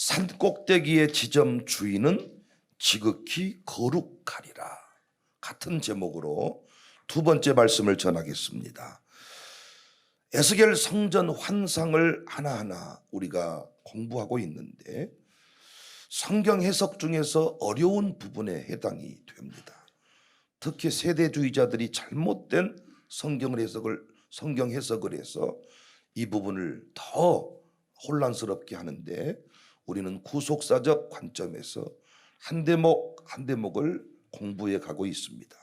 산 꼭대기의 지점 주인은 지극히 거룩하리라. 같은 제목으로 두 번째 말씀을 전하겠습니다. 에스겔 성전 환상을 하나하나 우리가 공부하고 있는데 성경 해석 중에서 어려운 부분에 해당이 됩니다. 특히 세대주의자들이 잘못된 성경 해석을 성경 해석을 해서 이 부분을 더 혼란스럽게 하는데 우리는 구속사적 관점에서 한 대목 한 대목을 공부해 가고 있습니다.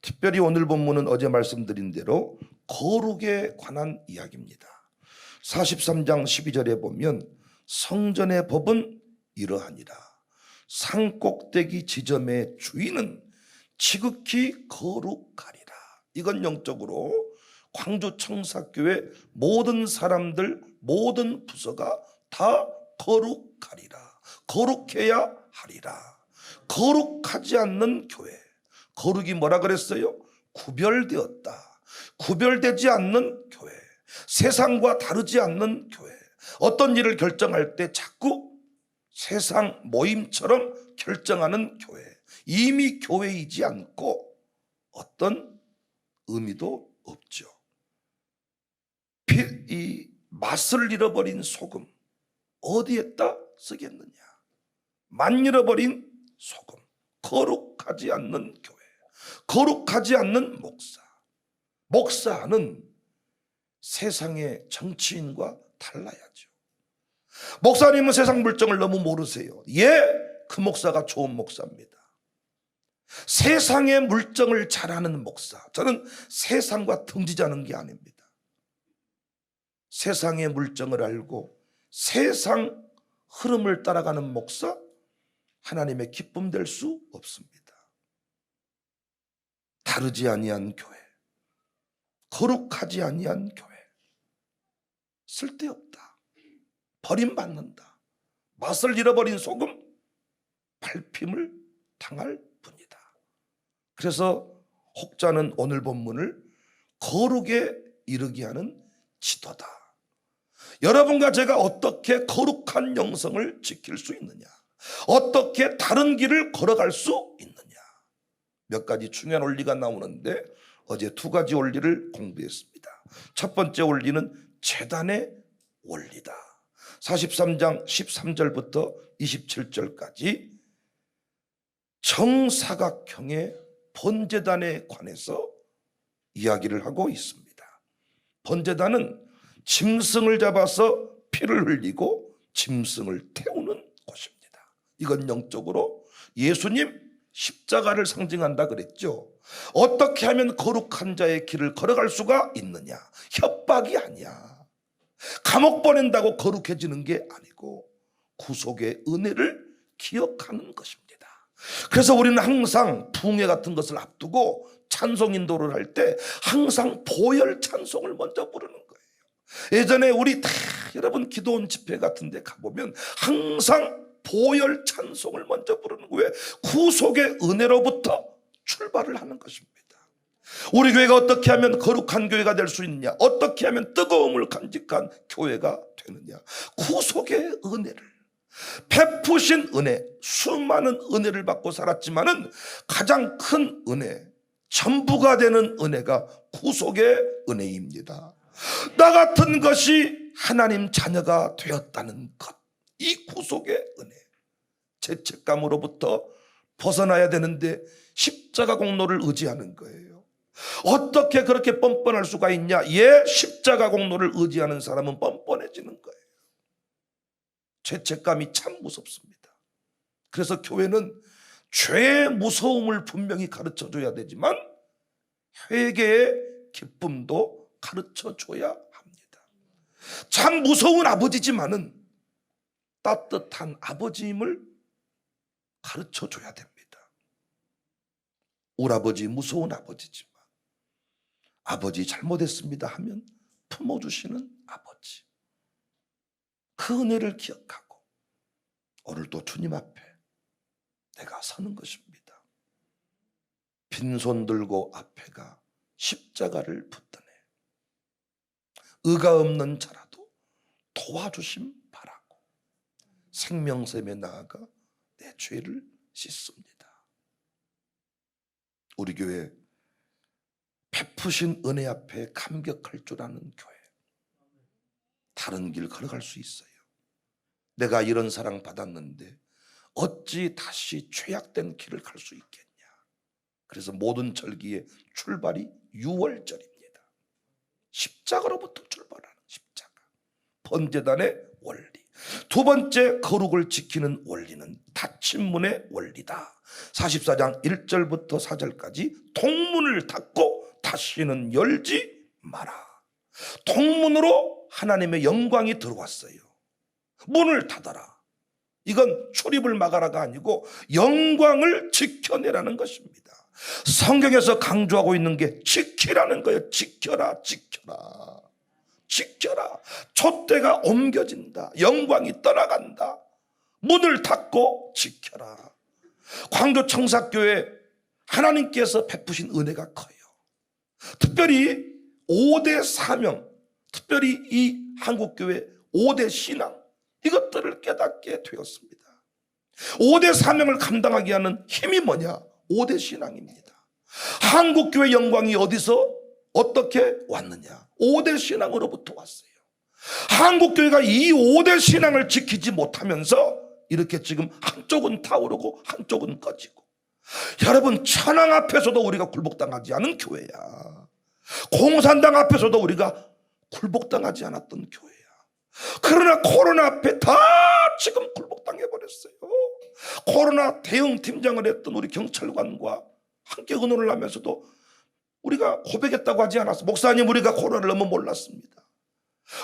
특별히 오늘 본문은 어제 말씀드린 대로 거룩에 관한 이야기입니다. 43장 12절에 보면 성전의 법은 이러하니라. 산꼭대기 지점의 주인은 지극히 거룩하리라. 이건 영적으로 광주 청사교회 모든 사람들 모든 부서가 다 거룩하리라. 거룩해야 하리라. 거룩하지 않는 교회. 거룩이 뭐라 그랬어요? 구별되었다. 구별되지 않는 교회. 세상과 다르지 않는 교회. 어떤 일을 결정할 때 자꾸 세상 모임처럼 결정하는 교회. 이미 교회이지 않고 어떤 의미도 없죠. 피- 이 맛을 잃어버린 소금 어디에다 쓰겠느냐? 만 잃어버린 소금 거룩하지 않는 교회 거룩하지 않는 목사 목사는 세상의 정치인과 달라야죠. 목사님은 세상 물정을 너무 모르세요. 예, 그 목사가 좋은 목사입니다. 세상의 물정을 잘하는 목사. 저는 세상과 등지자는 게 아닙니다. 세상의 물정을 알고 세상 흐름을 따라가는 목사 하나님의 기쁨 될 수 없습니다. 다르지 아니한 교회. 거룩하지 아니한 교회. 쓸데없다. 버림받는다. 맛을 잃어버린 소금 밟힘을 당할 뿐이다. 그래서 혹자는 오늘 본문을 거룩에 이르게 하는 지도다. 여러분과 제가 어떻게 거룩한 영성을 지킬 수 있느냐? 어떻게 다른 길을 걸어갈 수 있느냐? 몇 가지 중요한 원리가 나오는데 어제 두 가지 원리를 공부했습니다. 첫 번째 원리는 재단의 원리다. 43장 13절부터 27절까지 정사각형의 번제단에 관해서 이야기를 하고 있습니다. 번제단은 짐승을 잡아서 피를 흘리고 짐승을 태우는 곳입니다. 이건 영적으로 예수님 십자가를 상징한다 그랬죠. 어떻게 하면 거룩한 자의 길을 걸어갈 수가 있느냐? 협박이 아니야. 감옥 보낸다고 거룩해지는 게 아니고 구속의 은혜를 기억하는 것입니다. 그래서 우리는 항상 붕해 같은 것을 앞두고 찬송 인도를 할 때 항상 보혈 찬송을 먼저 부르는 거 예전에 우리 다 여러분 기도원 집회 같은 데 가보면 항상 보혈 찬송을 먼저 부르는 거예요. 구속의 은혜로부터 출발을 하는 것입니다. 우리 교회가 어떻게 하면 거룩한 교회가 될 수 있느냐? 어떻게 하면 뜨거움을 간직한 교회가 되느냐? 구속의 은혜를 베푸신 은혜, 수많은 은혜를 받고 살았지만은 가장 큰 은혜, 전부가 되는 은혜가 구속의 은혜입니다. 나 같은 것이 하나님 자녀가 되었다는 것, 이 구속의 은혜, 죄책감으로부터 벗어나야 되는데 십자가 공로를 의지하는 거예요. 어떻게 그렇게 뻔뻔할 수가 있냐? 예, 십자가 공로를 의지하는 사람은 뻔뻔해지는 거예요. 죄책감이 참 무섭습니다. 그래서 교회는 죄의 무서움을 분명히 가르쳐 줘야 되지만 회개의 기쁨도 가르쳐 줘야 합니다. 참 무서운 아버지지만은 따뜻한 아버지임을 가르쳐 줘야 됩니다. 우리 무서운 아버지지만 아버지 잘못했습니다 하면 품어주시는 아버지. 그 은혜를 기억하고 오늘도 주님 앞에 내가 서는 것입니다. 빈손 들고 앞에가 십자가를 붙드네. 의가 없는 자라도 도와주심 바라고 생명샘에 나아가 내 죄를 씻습니다. 우리 교회 베푸신 은혜 앞에 감격할 줄 아는 교회. 다른 길 걸어갈 수 있어요. 내가 이런 사랑 받았는데 어찌 다시 죄악된 길을 갈 수 있겠냐. 그래서 모든 절기의 출발이 6월절입니다. 십자가로부터 출발하는 십자가. 번제단의 원리. 두 번째 거룩을 지키는 원리는 닫힌 문의 원리다. 44장 1절부터 4절까지 통문을 닫고 다시는 열지 마라. 통문으로 하나님의 영광이 들어왔어요. 문을 닫아라. 이건 출입을 막아라가 아니고 영광을 지켜내라는 것입니다. 성경에서 강조하고 있는 게 지키라는 거예요. 지켜라, 지켜라. 지켜라. 촛대가 옮겨진다. 영광이 떠나간다. 문을 닫고 지켜라. 광도 청사교회 하나님께서 베푸신 은혜가 커요. 특별히 5대 사명, 특별히 이 한국교회 5대 신앙, 이것들을 깨닫게 되었습니다. 5대 사명을 감당하게 하는 힘이 뭐냐? 5대 신앙입니다. 한국교회 영광이 어디서 어떻게 왔느냐? 5대 신앙으로부터 왔어요. 한국교회가 이 5대 신앙을 지키지 못하면서 이렇게 지금 한쪽은 타오르고 한쪽은 꺼지고 여러분 천황 앞에서도 우리가 굴복당하지 않은 교회야. 공산당 앞에서도 우리가 굴복당하지 않았던 교회야. 그러나 코로나 앞에 다 지금 굴복당해 버렸어요. 코로나 대응 팀장을 했던 우리 경찰관과 함께 의논을 하면서도 우리가 고백했다고 하지 않았어. 목사님 우리가 코로나를 너무 몰랐습니다.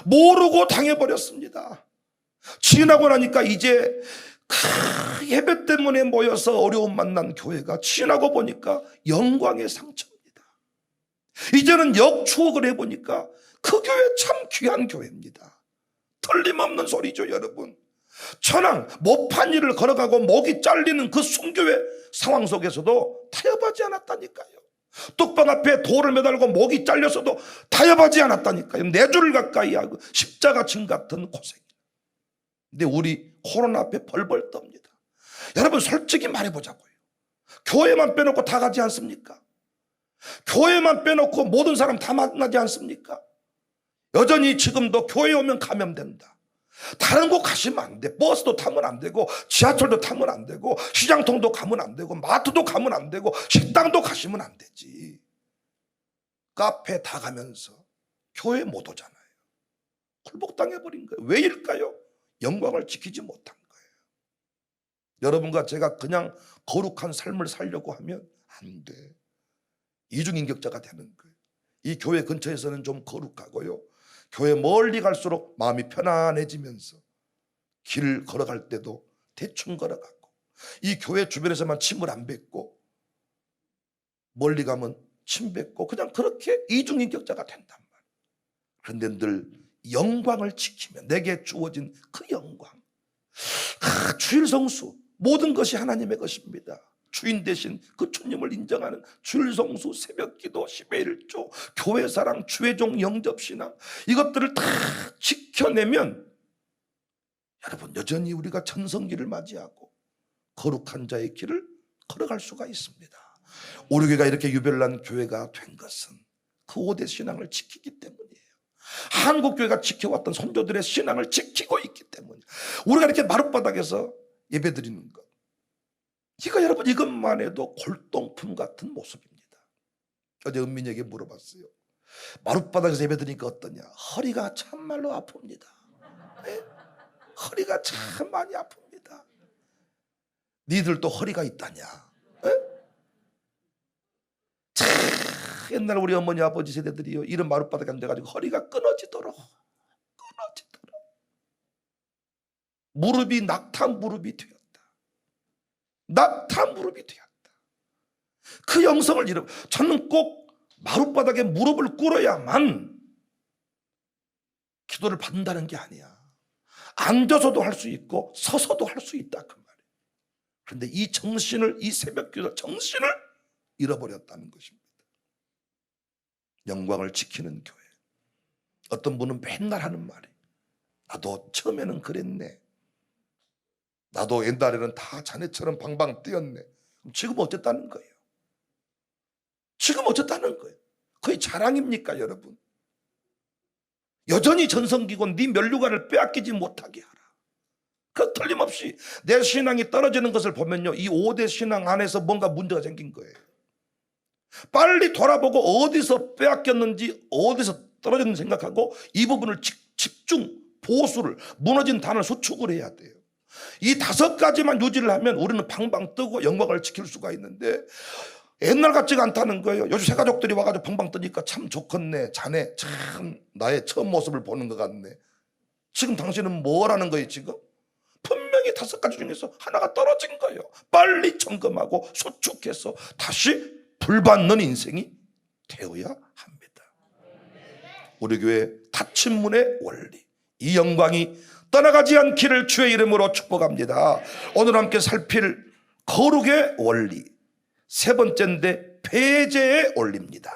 모르고 당해버렸습니다. 지나고 나니까 이제 그 예배 때문에 모여서 어려움 만난 교회가 지나고 보니까 영광의 상처입니다. 이제는 역추억을 해보니까 그 교회 참 귀한 교회입니다. 틀림없는 소리죠, 여러분. 천황, 못판 일을 걸어가고 목이 잘리는 그 순교의 상황 속에서도 타협하지 않았다니까요. 뚝방 앞에 돌을 매달고 목이 잘렸어도 타협하지 않았다니까요. 네 줄을 가까이 하고 십자가 진 같은 고생. 근데 우리 코로나 앞에 벌벌 떱니다. 여러분 솔직히 말해보자고요. 교회만 빼놓고 다 가지 않습니까? 교회만 빼놓고 모든 사람 다 만나지 않습니까? 여전히 지금도 교회 오면 감염된다. 다른 곳 가시면 안 돼. 버스도 타면 안 되고, 지하철도 타면 안 되고, 시장통도 가면 안 되고, 마트도 가면 안 되고, 식당도 가시면 안 되지. 카페 다 가면서 교회 못 오잖아요. 굴복당해버린 거예요. 왜일까요? 영광을 지키지 못한 거예요. 여러분과 제가 그냥 거룩한 삶을 살려고 하면 안 돼. 이중인격자가 되는 거예요. 이 교회 근처에서는 좀 거룩하고요. 교회 멀리 갈수록 마음이 편안해지면서 길을 걸어갈 때도 대충 걸어가고 이 교회 주변에서만 침을 안 뱉고 멀리 가면 침 뱉고 그냥 그렇게 이중인격자가 된단 말이에요. 그런데 늘 영광을 지키면 내게 주어진 그 영광 아, 주일 성수 모든 것이 하나님의 것입니다. 주인 대신 그 주님을 인정하는 줄성수 새벽기도 10회 1조 교회 사랑 주회종 영접 신앙 이것들을 다 지켜내면 여러분 여전히 우리가 천성기를 맞이하고 거룩한 자의 길을 걸어갈 수가 있습니다. 우리 교회가 이렇게 유별난 교회가 된 것은 그 5대 신앙을 지키기 때문이에요. 한국교회가 지켜왔던 선조들의 신앙을 지키고 있기 때문이에요. 우리가 이렇게 마룻바닥에서 예배 드리는 것 이거 여러분 이것만 해도 골동품 같은 모습입니다. 어제 은민에게 물어봤어요. 마룻바닥에서 예배드리니까 어떠냐? 허리가 참말로 아픕니다. 네? 허리가 참 많이 아픕니다. 니들도 허리가 있다냐? 네? 참 옛날 우리 어머니 아버지 세대들이요 이런 마룻바닥에 앉아가지고 허리가 끊어지도록 끊어지도록 무릎이 낙타 무릎이 되었다. 낙타 무릎이 되었다. 그 영성을 잃어. 저는 꼭 마룻바닥에 무릎을 꿇어야만 기도를 받는다는 게 아니야. 앉아서도 할 수 있고 서서도 할 수 있다 그 말이에요. 그런데 이 정신을 이 새벽 기도 정신을 잃어버렸다는 것입니다. 영광을 지키는 교회. 어떤 분은 맨날 하는 말이 나도 처음에는 그랬네. 나도 옛날에는 다 자네처럼 방방 뛰었네. 지금 어쨌다는 거예요? 지금 어쨌다는 거예요? 거의 자랑입니까, 여러분? 여전히 전성기고 네 면류관을 빼앗기지 못하게 하라. 그 틀림없이 내 신앙이 떨어지는 것을 보면요. 이 5대 신앙 안에서 뭔가 문제가 생긴 거예요. 빨리 돌아보고 어디서 빼앗겼는지 어디서 떨어졌는지 생각하고 이 부분을 집- 집중 보수를 무너진 단을 수축을 해야 돼요. 이 다섯 가지만 유지를 하면 우리는 방방 뜨고 영광을 지킬 수가 있는데 옛날 같지가 않다는 거예요. 요즘 새 가족들이 와가지고 방방 뜨니까 참 좋겠네. 자네 참 나의 처음 모습을 보는 것 같네. 지금 당신은 뭐라는 거예요 지금? 분명히 다섯 가지 중에서 하나가 떨어진 거예요. 빨리 점검하고 수축해서 다시 불받는 인생이 되어야 합니다. 우리 교회 닫힌 문의 원리 이 영광이 떠나가지 않기를 주의 이름으로 축복합니다. 오늘 함께 살필 거룩의 원리 세 번째인데 배제의 원리입니다.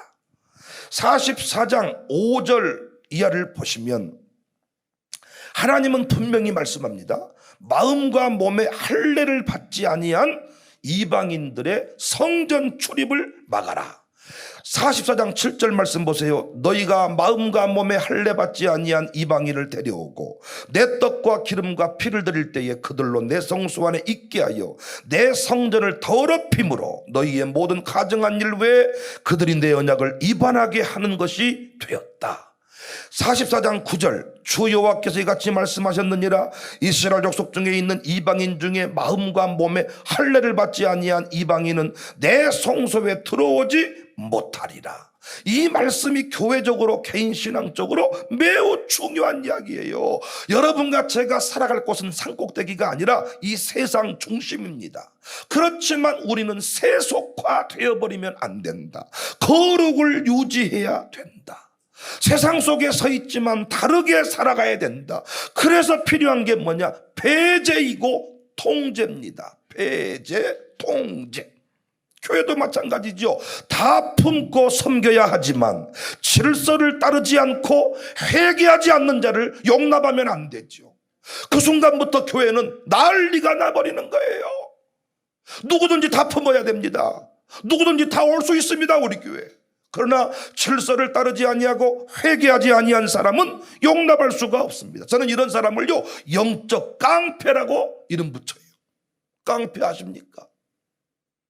44장 5절 이하를 보시면 하나님은 분명히 말씀합니다. 마음과 몸의 할례를 받지 아니한 이방인들의 성전 출입을 막아라. 44장 7절 말씀 보세요. 너희가 마음과 몸에 할례 받지 아니한 이방인을 데려오고 내 떡과 기름과 피를 드릴 때에 그들로 내 성소 안에 있게 하여 내 성전을 더럽힘으로 너희의 모든 가정한 일 외에 그들이 내 언약을 위반하게 하는 것이 되었다. 44장 9절 주 여호와께서 이같이 말씀하셨느니라 이스라엘 족속 중에 있는 이방인 중에 마음과 몸에 할례를 받지 아니한 이방인은 내 성소에 들어오지 못하리라. 이 말씀이 교회적으로 개인 신앙적으로 매우 중요한 이야기예요. 여러분과 제가 살아갈 곳은 산꼭대기가 아니라 이 세상 중심입니다. 그렇지만 우리는 세속화 되어버리면 안 된다. 거룩을 유지해야 된다. 세상 속에 서 있지만 다르게 살아가야 된다. 그래서 필요한 게 뭐냐? 배제이고 통제입니다. 배제, 통제. 교회도 마찬가지죠. 다 품고 섬겨야 하지만 질서를 따르지 않고 회개하지 않는 자를 용납하면 안 되죠. 그 순간부터 교회는 난리가 나버리는 거예요. 누구든지 다 품어야 됩니다. 누구든지 다 올 수 있습니다, 우리 교회. 그러나 질서를 따르지 아니하고 회개하지 아니한 사람은 용납할 수가 없습니다. 저는 이런 사람을요 영적 깡패라고 이름 붙여요. 깡패 아십니까?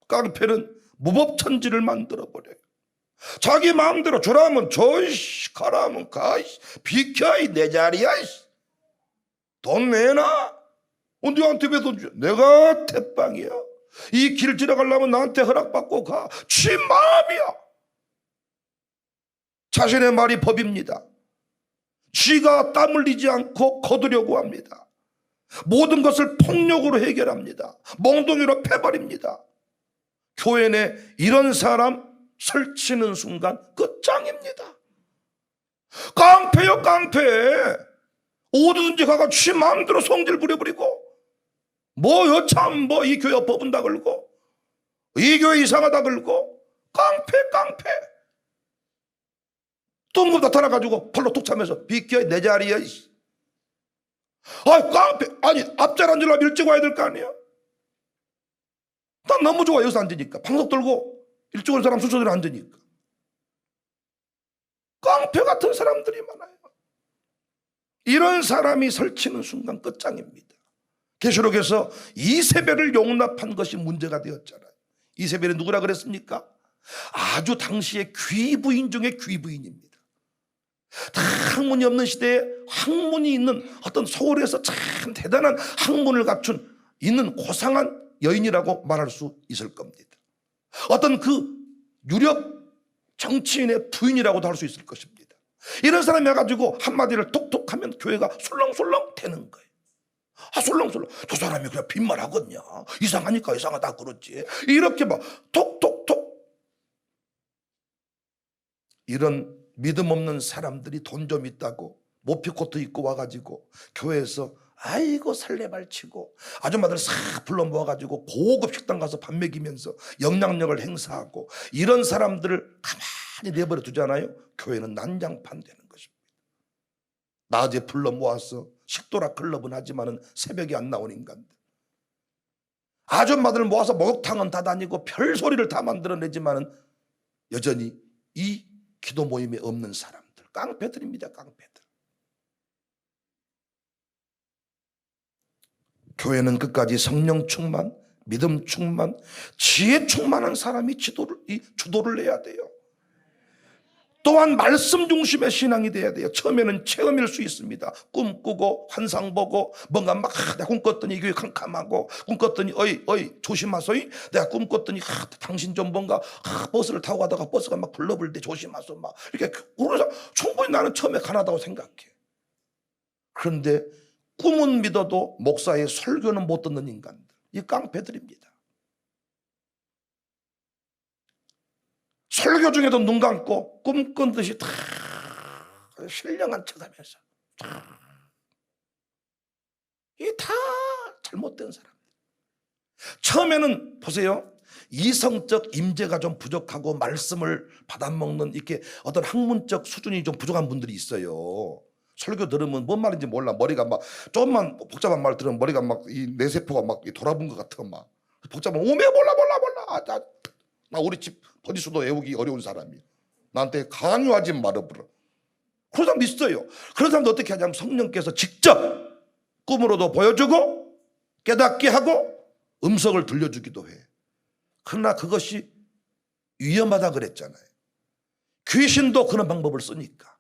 깡패는 무법천지를 만들어 버려요. 자기 마음대로 주라면 저이씨 가라면 가 이씨. 비켜 이내 자리야 이씨. 돈 내놔. 어, 너한테 왜돈 줘? 내가 대빵이야. 이 길 지나가려면 나한테 허락받고 가. 지 마음이야. 자신의 말이 법입니다. 쥐가 땀 흘리지 않고 거두려고 합니다. 모든 것을 폭력으로 해결합니다. 몽둥이로 패버립니다. 교회 내 이런 사람 설치는 순간 끝장입니다. 깡패요 깡패. 어디든지 가가 쥐 마음대로 성질 부려버리고 뭐요 참뭐 이 교회 법은 다 걸고 이 교회 이상하다 걸고 깡패 깡패. 뜬금 나타나가지고 팔로 툭 차면서 비켜 내 자리야. 아 깡패 아니 앞잘 앉으려면 일찍 와야 될 거 아니야. 난 너무 좋아 여기서 앉으니까 방석 들고 온 사람 순서대로 앉으니까 깡패 같은 사람들이 많아요. 이런 사람이 설치는 순간 끝장입니다. 계시록에서 이세벨을 용납한 것이 문제가 되었잖아요. 이세벨이 누구라 그랬습니까? 아주 당시의 귀부인 중에 귀부인입니다. 다 학문이 없는 시대에 학문이 있는 어떤 서울에서 참 대단한 학문을 갖춘 있는 고상한 여인이라고 말할 수 있을 겁니다. 어떤 그 유력 정치인의 부인이라고도 할 수 있을 것입니다. 이런 사람이 와가지고 한마디를 톡톡 하면 교회가 술렁술렁 되는 거예요. 아, 술렁술렁. 저 사람이 그냥 빈말 하겠냐. 이상하니까 이상하다 그렇지. 이렇게 막 톡톡톡. 이런 믿음 없는 사람들이 돈 좀 있다고 모피코트 입고 와가지고 교회에서 아이고 설레발 치고 아줌마들 싹 불러 모아가지고 고급 식당 가서 밥 먹이면서 영향력을 행사하고 이런 사람들을 가만히 내버려 두잖아요. 교회는 난장판 되는 것입니다. 낮에 불러 모아서 식도락 클럽은 하지만은 새벽에 안 나온 인간들. 아줌마들 모아서 목욕탕은 다 다니고 별 소리를 다 만들어내지만은 여전히 이 기도 모임에 없는 사람들 깡패들입니다 깡패들 교회는 끝까지 성령 충만 믿음 충만 지혜 충만한 사람이 지도를 이 주도를 해야 돼요 또한 말씀 중심의 신앙이 돼야 돼요. 처음에는 체험일 수 있습니다. 꿈꾸고 환상 보고 뭔가 막 아, 내가 꿈꿨더니 이게 캄캄하고 꿈꿨더니 어이 어이 조심하소이 내가 꿈꿨더니 아, 당신 좀 뭔가 아, 버스를 타고 가다가 버스가 막 불러볼 때 조심하소 막 이렇게 그래서 충분히 나는 처음에 가능하다고 생각해. 그런데 꿈은 믿어도 목사의 설교는 못 듣는 인간들 이 깡패들입니다. 설교 중에도 눈 감고 꿈꾼 듯이 다 신령한 척하면서 이다 잘못된 사람. 처음에는 보세요. 이성적 임재가 좀 부족하고 말씀을 받아먹는 이렇게 어떤 학문적 수준이 좀 부족한 분들이 있어요. 설교 들으면 뭔 말인지 몰라. 머리가 막 조금만 복잡한 말 들으면 머리가 막 이 뇌세포가 막 돌아본 것 같아 막 복잡한 오메 몰라 몰라 몰라. 아, 나, 나 우리 집 버리수도 외우기 어려운 사람이야. 나한테 강요하지 말아보라. 그런 사람 있어요. 그런 사람도 어떻게 하냐면 성령께서 직접 꿈으로도 보여주고 깨닫게 하고 음성을 들려주기도 해. 그러나 그것이 위험하다 그랬잖아요. 귀신도 그런 방법을 쓰니까.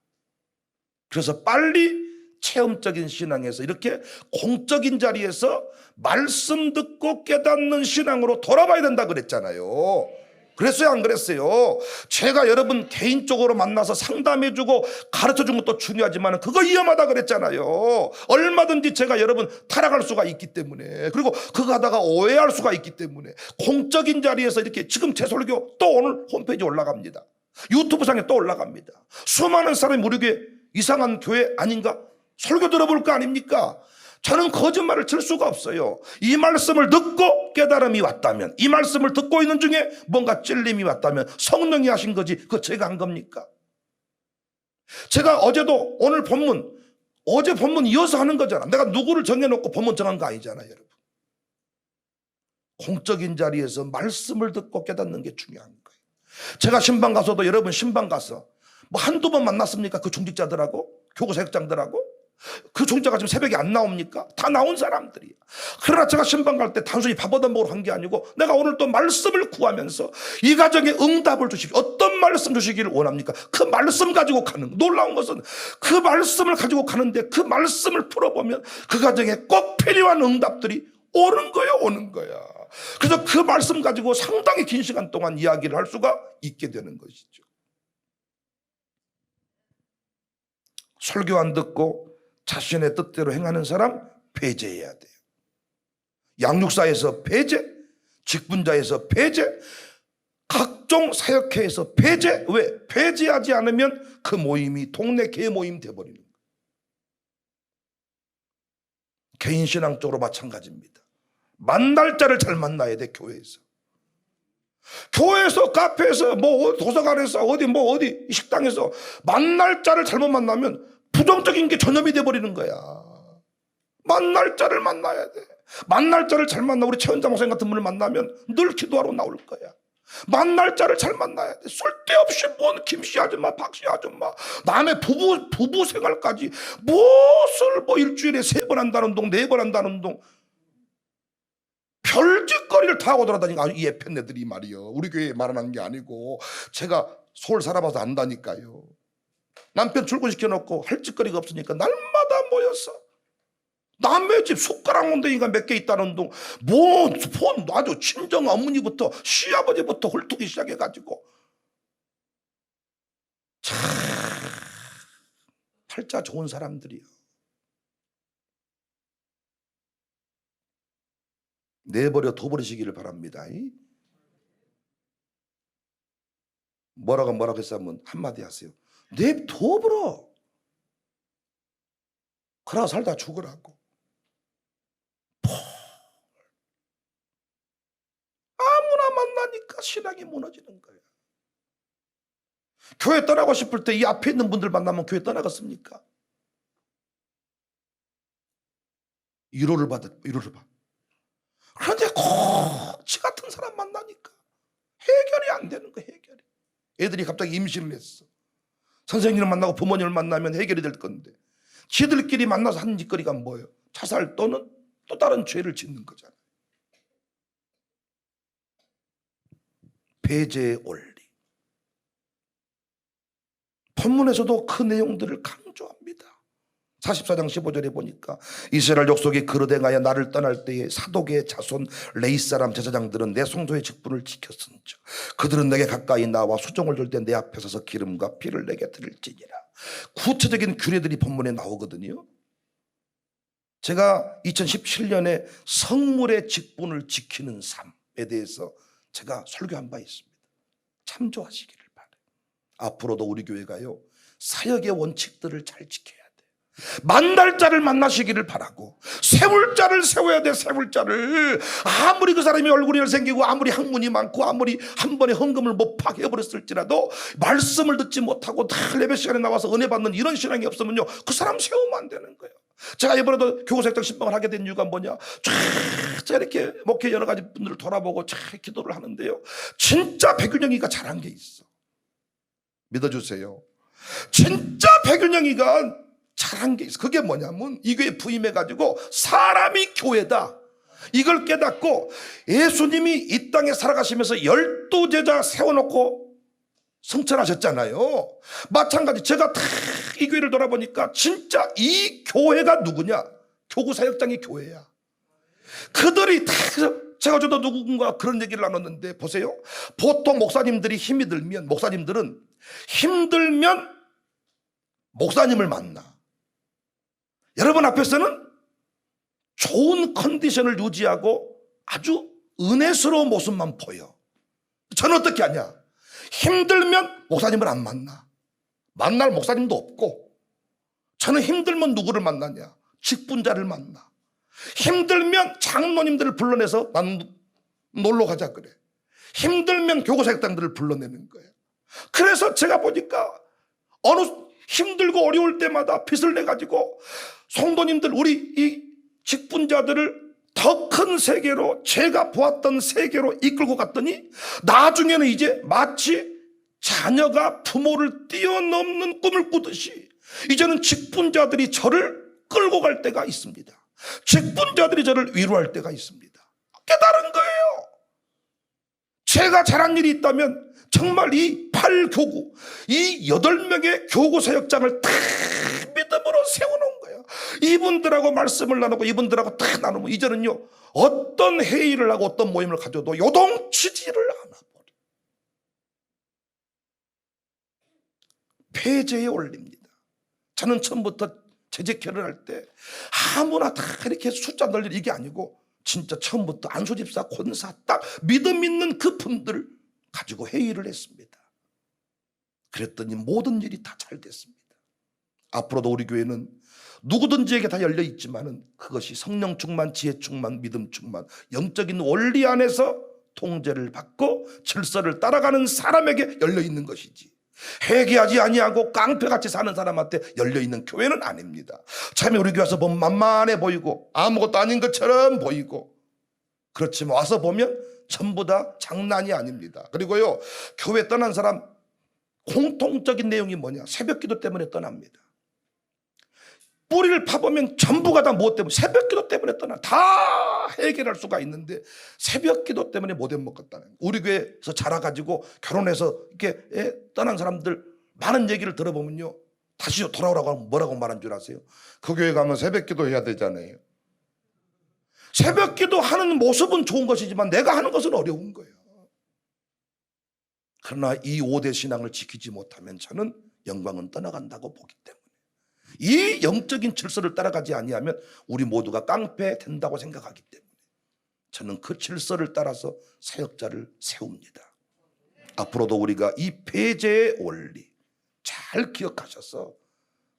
그래서 빨리 체험적인 신앙에서 이렇게 공적인 자리에서 말씀 듣고 깨닫는 신앙으로 돌아봐야 된다 그랬잖아요. 그랬어요, 안 그랬어요? 제가 여러분 개인적으로 만나서 상담해주고 가르쳐 준 것도 중요하지만 그거 위험하다 그랬잖아요. 얼마든지 제가 여러분 타락할 수가 있기 때문에 그리고 그거 하다가 오해할 수가 있기 때문에 공적인 자리에서 이렇게 지금 제 설교 또 오늘 홈페이지 올라갑니다. 유튜브상에 또 올라갑니다. 수많은 사람이 교회 이상한 교회 아닌가? 설교 들어볼 거 아닙니까? 저는 거짓말을 칠 수가 없어요. 이 말씀을 듣고 깨달음이 왔다면, 이 말씀을 듣고 있는 중에 뭔가 찔림이 왔다면 성령이 하신 거지, 그거 제가 한 겁니까? 제가 어제도 오늘 본문, 어제 본문 이어서 하는 거잖아. 내가 누구를 정해놓고 본문 정한 거 아니잖아요, 여러분. 공적인 자리에서 말씀을 듣고 깨닫는 게 중요한 거예요. 제가 신방 가서도 여러분 신방 가서 뭐 한두 번 만났습니까? 그 중직자들하고? 교구사역장들하고? 그 종자가 지금 새벽에 안 나옵니까? 다 나온 사람들이야. 그러나 제가 신방 갈 때 단순히 밥 얻어 먹으러 간 게 아니고 내가 오늘 또 말씀을 구하면서 이 가정에 응답을 주시기 어떤 말씀 주시기를 원합니까? 그 말씀 가지고 가는 거. 놀라운 것은 그 말씀을 가지고 가는데 그 말씀을 풀어보면 그 가정에 꼭 필요한 응답들이 오는 거야 오는 거야. 그래서 그 말씀 가지고 상당히 긴 시간 동안 이야기를 할 수가 있게 되는 것이죠. 설교 안 듣고 자신의 뜻대로 행하는 사람 폐제해야 돼요. 양육사에서 폐제, 직분자에서 폐제, 각종 사역회에서 폐제. 왜? 폐제하지 않으면 그 모임이 동네 개 모임 돼버리는 거예요. 개인 신앙 쪽으로 마찬가지입니다. 만날 자를 잘 만나야 돼 교회에서. 교회에서 카페에서 뭐 도서관에서 어디 뭐 어디 식당에서 만날 자를 잘못 만나면 부정적인 게 전염이 돼 버리는 거야. 만날 자를 만나야 돼. 만날 자를 잘 만나 우리 최현장 목사님 같은 분을 만나면 늘 기도하러 나올 거야. 만날 자를 잘 만나야 돼. 쓸데없이 뭔 김씨 아줌마, 박씨 아줌마, 남의 부부 부부 생활까지 무엇을 뭐 일주일에 세 번 한다는 동, 네 번 한다는 동. 별짓거리를 다 하고 돌아다니까 이 예편네들이 말이요. 우리 교회에 말하는 게 아니고 제가 서울 살아봐서 안다니까요. 남편 출근시켜놓고 할 짓거리가 없으니까 날마다 모여서 남의 집 숟가락 몽둥이가 몇 개 있다는 둥, 뭐, 폰, 아주 친정 어머니부터 시아버지부터 홀뚝이 시작해가지고. 참, 팔자 좋은 사람들이요. 내버려 둬버리시기를 바랍니다. 이? 뭐라고 뭐라고 했으면 한마디 하세요. 내둬버려. 그러다 살다 죽으라고. 아무나 만나니까 신앙이 무너지는 거야. 교회 떠나고 싶을 때 이 앞에 있는 분들 만나면 교회 떠나겠습니까? 위로를 받아, 위로를 받. 그런데 코치 같은 사람 만나니까 해결이 안 되는 거야 해결이. 애들이 갑자기 임신을 했어. 선생님을 만나고 부모님을 만나면 해결이 될 건데 지들끼리 만나서 하는 짓거리가 뭐예요? 자살 또는 또 다른 죄를 짓는 거잖아요. 배제의 원리. 본문에서도 그 내용들을 강조합니다. 44장 15절에 보니까 이스라엘 족속이 그르댕하여 나를 떠날 때에 사독의 자손 레이 사람 제사장들은 내 성소의 직분을 지켰은즉 그들은 내게 가까이 나와 수종을 줄 때 내 앞에 서서 기름과 피를 내게 드릴지니라. 구체적인 규례들이 본문에 나오거든요. 제가 2017년에 성물의 직분을 지키는 삶에 대해서 제가 설교한 바 있습니다. 참조하시기를 바래요. 앞으로도 우리 교회가요 사역의 원칙들을 잘 지켜야 만날자를 만나시기를 바라고 세울자를 세워야 돼 세울자를. 아무리 그 사람이 얼굴이 잘생기고 아무리 학문이 많고 아무리 한 번에 헌금을 못 파괴해버렸을지라도 말씀을 듣지 못하고 다 예배 시간에 나와서 은혜 받는 이런 신앙이 없으면요 그 사람 세우면 안 되는 거예요. 제가 이번에도 교구sektor 신방을 하게 된 이유가 뭐냐? 쫙 이렇게 목회 여러 가지 분들을 돌아보고 쫙 기도를 하는데요. 진짜 백윤영이가 잘한 게 있어. 믿어주세요. 진짜 백윤영이가 잘한 게 있어. 그게 뭐냐면 이 교회 부임해가지고 사람이 교회다. 이걸 깨닫고 예수님이 이 땅에 살아가시면서 열두 제자 세워놓고 성천하셨잖아요. 마찬가지 제가 다 이 교회를 돌아보니까 진짜 이 교회가 누구냐? 교구 사역장이 교회야. 그들이 다 제가 저도 누군가 그런 얘기를 나눴는데 보세요. 보통 목사님들이 힘이 들면 목사님들은 힘들면 목사님을 만나. 여러분 앞에서는 좋은 컨디션을 유지하고 아주 은혜스러운 모습만 보여. 저는 어떻게 하냐? 힘들면 목사님을 안 만나. 만날 목사님도 없고, 저는 힘들면 누구를 만나냐? 직분자를 만나. 힘들면 장로님들을 불러내서 난 놀러 가자 그래. 힘들면 교구사역당들을 불러내는 거예요. 그래서 제가 보니까 어느 힘들고 어려울 때마다 빚을 내 가지고 성도님들 우리 이 직분자들을 더 큰 세계로 제가 보았던 세계로 이끌고 갔더니 나중에는 이제 마치 자녀가 부모를 뛰어넘는 꿈을 꾸듯이 이제는 직분자들이 저를 끌고 갈 때가 있습니다. 직분자들이 저를 위로할 때가 있습니다. 깨달은 거예요. 제가 잘한 일이 있다면 정말 이 8교구, 이 8명의 교구 사역장을 다 믿음으로 세워놓은 거예요. 이분들하고 말씀을 나누고 이분들하고 다 나누면 이제는요, 어떤 회의를 하고 어떤 모임을 가져도 요동치지를 않아 버려. 폐제에 올립니다. 저는 처음부터 재직회를 할 때 아무나 다 이렇게 숫자 늘릴 이게 아니고 진짜 처음부터 안수집사, 권사 딱 믿음 있는 그 분들 가지고 회의를 했습니다. 그랬더니 모든 일이 다 잘 됐습니다. 앞으로도 우리 교회는 누구든지에게 다 열려 있지만은 그것이 성령 충만, 지혜 충만, 믿음 충만, 영적인 원리 안에서 통제를 받고 질서를 따라가는 사람에게 열려 있는 것이지. 회개하지 아니하고 깡패같이 사는 사람한테 열려 있는 교회는 아닙니다. 참에 우리 교회 와서 보면 만만해 보이고 아무것도 아닌 것처럼 보이고 그렇지만 와서 보면 전부 다 장난이 아닙니다. 그리고요 교회 떠난 사람 공통적인 내용이 뭐냐 새벽기도 때문에 떠납니다. 뿌리를 파보면 전부가 다 무엇 때문에 새벽 기도 때문에 떠나 다 해결할 수가 있는데 새벽 기도 때문에 못 해먹었다는. 우리 교회에서 자라가지고 결혼해서 이렇게 예, 떠난 사람들 많은 얘기를 들어보면요 다시 돌아오라고 하면 뭐라고 말한 줄 아세요? 그 교회 가면 새벽 기도 해야 되잖아요. 새벽 기도 하는 모습은 좋은 것이지만 내가 하는 것은 어려운 거예요. 그러나 이 5대 신앙을 지키지 못하면 저는 영광은 떠나간다고 보기 때문에 이 영적인 질서를 따라가지 아니하면 우리 모두가 깡패 된다고 생각하기 때문에 저는 그 질서를 따라서 사역자를 세웁니다. 앞으로도 우리가 이 폐제의 원리 잘 기억하셔서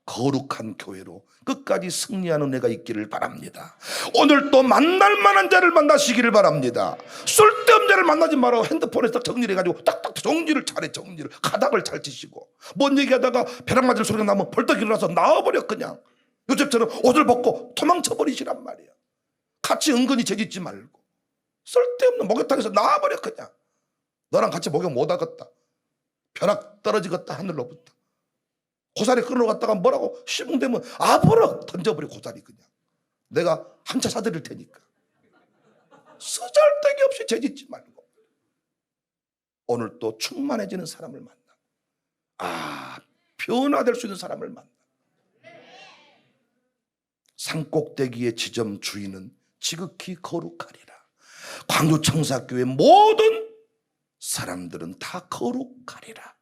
거룩한 교회로 끝까지 승리하는 애가 있기를 바랍니다. 오늘 또 만날 만한 자를 만나시기를 바랍니다. 쓸데없는 자를 만나지 말고 핸드폰에 딱 정리해가지고 딱딱 정리를 잘해 정리를 가닥을 잘 치시고 뭔 얘기하다가 벼락 맞을 소리가 나면 벌떡 일어나서 나와버려 그냥 요즘처럼 옷을 벗고 도망쳐 버리시란 말이야. 같이 은근히 재짓지 말고 쓸데없는 목욕탕에서 나와버려 그냥. 너랑 같이 목욕 못 하겠다. 벼락 떨어지겠다 하늘로부터. 고사리 끌어 갔다가 뭐라고 시봉되면 아버려 던져버려 고사리 그냥. 내가 한 차 사드릴 테니까. 쓰잘데기 없이 죄짓지 말고. 오늘 또 충만해지는 사람을 만나. 아, 변화될 수 있는 사람을 만나. 산꼭대기의 지점 주인은 지극히 거룩하리라. 광주 청사교회 모든 사람들은 다 거룩하리라.